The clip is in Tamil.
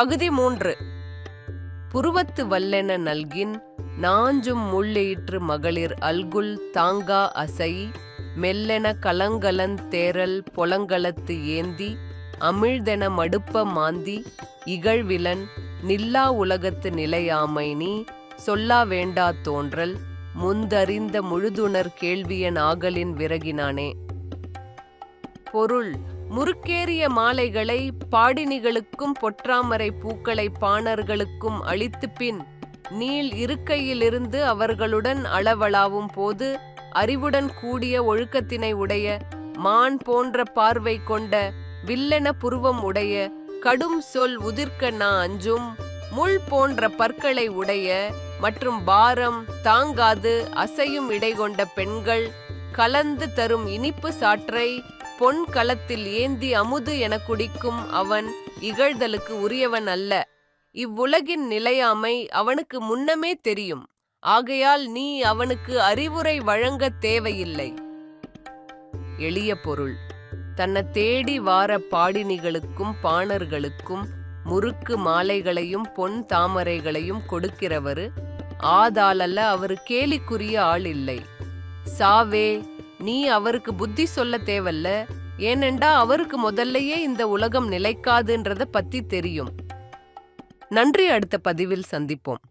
பகுதி மூன்று. புருவத்து வல்லென நல்கின் நாஞ்சும் முள்ளெயிற்று மகளிர் அல்குல் தாங்கா அசை மெல்லென கலங்கலன் தேரல் பொலங்கலத்து ஏந்தி அமிழ்தென மடுப்ப மாந்தி இகழ்விலன் நில்லா உலகத்து நிலையாமை நீ சொல்லா வேண்டா தோன்றல் முந்தறிந்த முழுதுணர் கேள்வியன் ஆகலின் விறகினானே. பொருள் முறுக்கேறிய மாலைகளை பாடினிகளுக்கும் பொற்றாமரை பூக்களை பாணர்களுக்கும் அளித்து பின் நீள் இருக்கையிலிருந்து அவர்களுடன் அளவளாவும் போது அறிவுடன் கூடிய ஒழுக்கத்தினை உடைய மான் போன்ற பார்வை கொண்ட வில்லன புருவம் உடைய கடும் சொல் உதிர்க்க நா அஞ்சும் முள் போன்ற பற்களை உடைய மற்றும் பாரம் தாங்காது அசையும் இடை கொண்ட பெண்கள் கலந்து தரும் இனிப்பு சாற்றை பொன் களத்தில் ஏந்தி அமுது என குடிக்கும் அவன் இகழ்தலுக்கு உரியவன் அல்ல. இவ்வுலகின் நிலையாமை அவனுக்கு முன்னமே தெரியும். ஆகையால் நீ அவனுக்கு அறிவுரை வழங்கத் தேவையில்லை. எளிய பொருள். தன்னை தேடி வார பாடினிகளுக்கும் பாணர்களுக்கும் முறுக்கு மாலைகளையும் பொன் தாமரைகளையும் கொடுக்கிறவரு ஆதாலல்ல அவரு கேலிக்குரிய ஆள் இல்லை. சாவே நீ அவருக்கு புத்தி சொல்ல தேவல்ல ஏனெண்டா அவருக்கு முதல்லயே இந்த உலகம் நிலைக்காதுன்றத பத்தி தெரியும். நன்றி அடுத்த பதிவில் சந்திப்போம்.